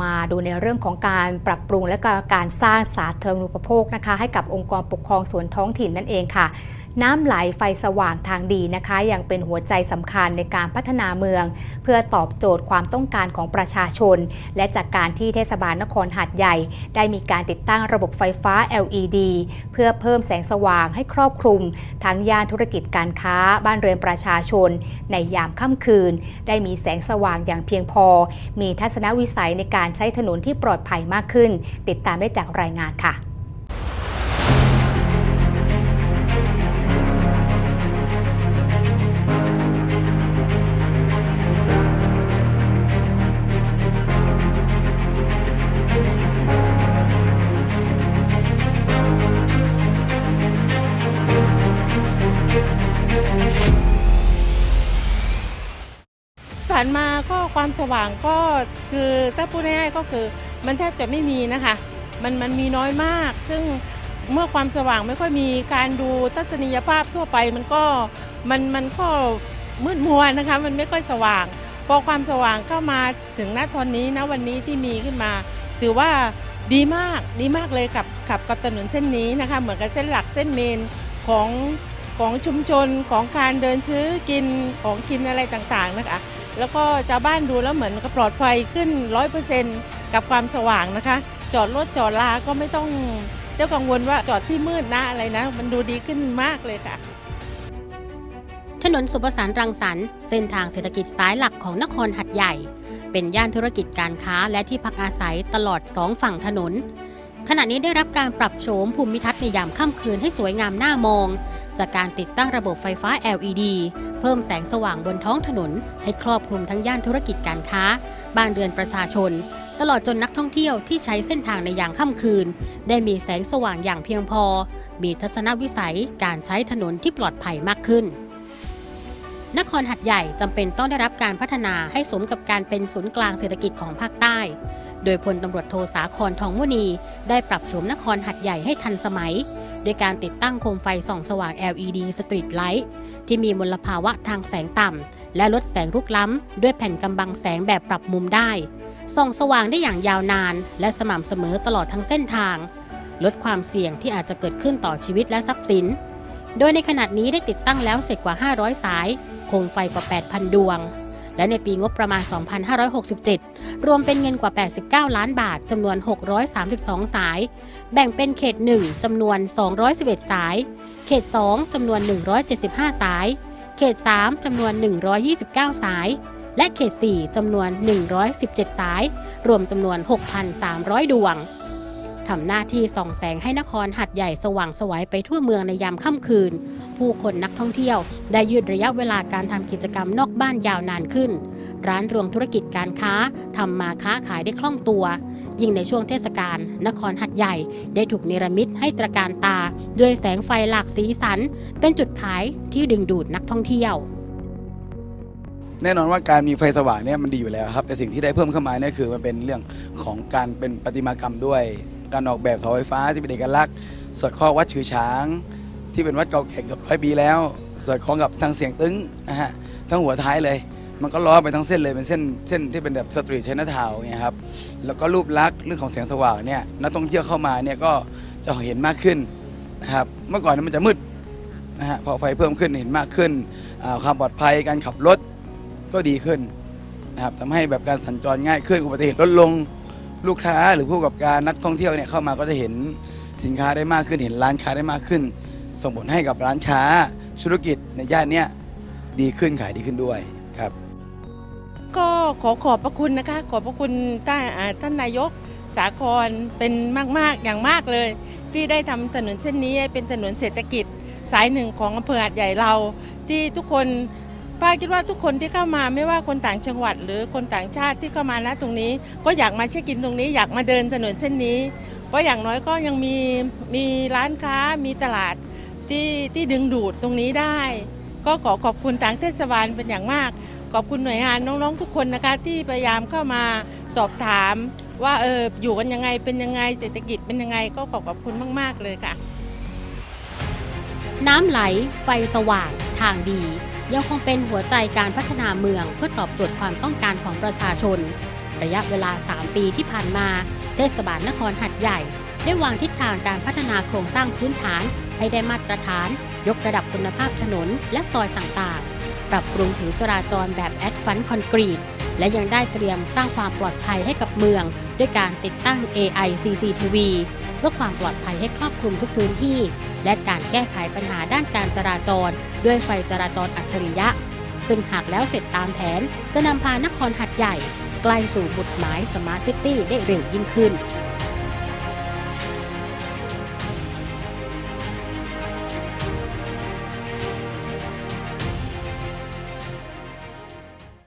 มาดูในเรื่องของการปรับปรุงและการสร้างสาธารณูปโภคนะคะ ให้กับองค์กรปกครองส่วนท้องถิ่นนั่นเองค่ะ น้ำไหลไฟสว่างทางดีนะคะยังเป็นหัวใจสำคัญในการพัฒนาเมือง เพื่อตอบโจทย์ความต้องการของประชาชน และจากการที่เทศบาลนครหาดใหญ่ ได้มีการติดตั้งระบบไฟฟ้า LED เพื่อเพิ่มแสงสว่างให้ครอบคลุม ทั้งย่านธุรกิจการค้า บ้านเรือนประชาชน ในยามค่ำคืน ได้มีแสงสว่างอย่างเพียงพอ มีทัศนวิสัยในการใช้ถนนที่ปลอดภัยมากขึ้น ติดตามได้จากรายงานค่ะานมาก็ความสว่างก็คือถ้าพูดง่ายๆก็คือมันแทบจะไม่มีนะคะ มันมันมีน้อยมาก ซึ่งเมื่อความสว่างไม่ค่อยมีการดูทัศนียภาพทั่วไปมันก็มันมันก็มืดมัวนะคะ มันไม่ค่อยสว่าง พอความสว่างเข้ามาถึงณตอนนี้นะวันนี้ที่มีขึ้นมา ถือว่าดีมากดีมากเลยกับกับกับถนนเส้นนี้นะคะ เหมือนกับเส้นหลักเส้นเมนของ ของชุมชนของการเดินซื้อกินของกินอะไรต่างๆนะคะ แล้วก็ชาวบ้านดูแล้วเหมือนกับปลอดภัยขึ้นร้อยเปอร์เซ็นต์กับความสว่างนะคะ จอดรถจอดลาก็ไม่ต้องเต้ากังวลว่าจอดที่มืดนะอะไรนะ มันดูดีขึ้นมากเลยค่ะ ถนนสุประสานรังสรรค์เส้นทางเศรษฐกิจสายหลักของนครหัดใหญ่ เป็นย่านธุรกิจการค้าและที่พักอาศัยตลอดสองฝั่งถนนขณะนี้ได้รับการปรับโฉมภูมิทัศน์ในยามค่ำคืนให้สวยงามน่ามอง จากการติดตั้งระบบไฟฟ้า LED เพิ่มแสงสว่างบนท้องถนน ให้ครอบคลุมทั้งย่านธุรกิจการค้า บ้านเรือนประชาชน ตลอดจนนักท่องเที่ยวที่ใช้เส้นทางในยามค่ำคืน ได้มีแสงสว่างอย่างเพียงพอ มีทัศนวิสัยการใช้ถนนที่ปลอดภัยมากขึ้นนครหัดใหญ่จำเป็นต้องได้รับการพัฒนาให้สมกับการเป็นศูนย์กลางเศรษฐกิจของภาคใต้ โดยพลตำรวจโทสาครทองมุนี ได้ปรับโฉมนครหัดใหญ่ให้ทันสมัย โดยการติดตั้งโคมไฟส่องสว่าง LED สตรีทไลท์ที่มีมลภาวะทางแสงต่ำ และลดแสงรุกล้ำ ด้วยแผ่นกำบังแสงแบบปรับมุมได้ ส่องสว่างได้อย่างยาวนาน และสม่ำเสมอตลอดทั้งเส้นทาง ลดความเสี่ยงที่อาจจะเกิดขึ้นต่อชีวิตและทรัพย์สิน โดยในขณะนี้ได้ติดตั้งแล้วเสร็จกว่า 500 สาย โคมไฟกว่า 8,000 ดวง และในปีงบประมาณ 2567 รวมเป็นเงินกว่า 89 ล้านบาทจำนวน 632 สาย แบ่งเป็นเขต 1จำนวน 211 สาย เขต 2จำนวน 175 สาย เขต 3จำนวน 129 สาย และเขต 4จำนวน 117 สาย รวมจำนวน 6,300 ดวง ทำหน้าที่ส่องแสงให้นครหัดใหญ่สว่างสวัยไปทั่วเมืองในยามค่ำคืน ผู้คนนักท่องเที่ยวได้ยืดระยะเวลาการทำกิจกรรมนอกบ้านยาวนานขึ้น ร้านรวมธุรกิจการค้าทำมาค้าขายได้คล่องตัว ยิ่งในช่วงเทศกาลนครหัดใหญ่ได้ถูกเนรมิตให้ตระการตา ด้วยแสงไฟหลากสีสัน เป็นจุดขายที่ดึงดูดนักท่องเที่ยวแน่นอนว่าการมีไฟสว่างเนี่ยมันดีอยู่แล้วครับ แต่สิ่งที่ได้เพิ่มเข้ามาเนี่ยคือมันเป็นเรื่องของการเป็นประติมากรรมด้วย การออกแบบเสาไฟฟ้าที่เป็นเอกลักษณ์สอดคล้องวัดฉือช้าง ที่เป็นวัดเก่าแก่เกือบร้อยปีแล้วสอดคล้องกับทางเสียงตึ้งนะฮะทั้งหัวท้ายเลย มันก็ล้อไปทั้งเส้นเลยเป็นเส้นเส้นที่เป็นแบบสตรีทใช้หน้าเทาเนี่ยครับแล้วก็รูปลักษณ์เรื่องของแสงสว่างเนี่ยนักท่องเที่ยวเข้ามาเนี่ยก็จะเห็นมากขึ้นนะครับเมื่อก่อนมันจะมืดนะฮะพอไฟเพิ่มขึ้นเห็นมากขึ้นความปลอดภัยการขับรถก็ดีขึ้นนะครับทำให้แบบการสัญจรง่ายขึ้นอุบัติเหตุลดลง ลูกค้าหรือผู้ประกอบการนักท่องเที่ยวเนี่ยเข้ามาก็จะเห็นสินค้าได้มากขึ้นเห็นร้านค้าได้มากขึ้น ส่งผลให้กับร้านค้าธุรกิจในย่านเนี้ยดีขึ้นขายดีขึ้นด้วยครับ ก็ขอขอบพระคุณนะคะ ขอบพระคุณท่านอ่าท่านนายกสาครเป็นมาก ๆ อย่างมากเลย ที่ได้ทำถนนเส้นนี้ให้เป็นถนนเศรษฐกิจ สายหนึ่งของอำเภอหาดใหญ่เรา ที่ทุกคน ป้าคิดว่าทุกคนที่เข้ามาไม่ว่าคนต่างจังหวัด หรือคนต่างชาติที่เข้ามาณตรงนี้ ก็อยากมาเช็คอินตรงนี้ อยากมาเดินถนนเส้นนี้ เพราะอย่างน้อยก็ยังมีมีร้านค้ามีตลาดที่ที่ดึงดูดตรงนี้ได้ ก็ขอขอบคุณทางเทศบาลเป็นอย่างมาก ขอบคุณหน่วยงานน้องๆทุกคนนะคะที่พยายามเข้ามาสอบถาม ว่าเอออยู่กันยังไงเป็นยังไงเศรษฐกิจเป็นยังไง ก็ขอขอบคุณมาก ๆเลยค่ะ น้ำไหลไฟสว่างทางดี ยังคงเป็นหัวใจการพัฒนาเมืองเพื่อตอบโจทย์ความต้องการของประชาชน ระยะเวลา 3 ปีที่ผ่านมาเทศบาลนครหัดใหญ่ ได้วางทิศทางการพัฒนาโครงสร้างพื้นฐาน ให้ได้มาตรฐาน ยกระดับคุณภาพถนนและซอยต่างๆ ปรับปรุงผิวจราจรแบบแอดฟันคอนกรีตและยังได้เตรียมสร้างความปลอดภัยให้กับเมือง ด้วยการติดตั้ง AI CCTV พื่อความปลอดภัยให้ครอบคลุมทุกพื้นที่ และการแก้ไขปัญหาด้านการจราจร ด้วยไฟจราจรอัจฉริยะ ซึ่งหากแล้วเสร็จตามแผน จะนำพานครหัดใหญ่ ใกล้สู่บุตรหมายสมาร์ทซิตี้ได้เร็วยิ่งขึ้น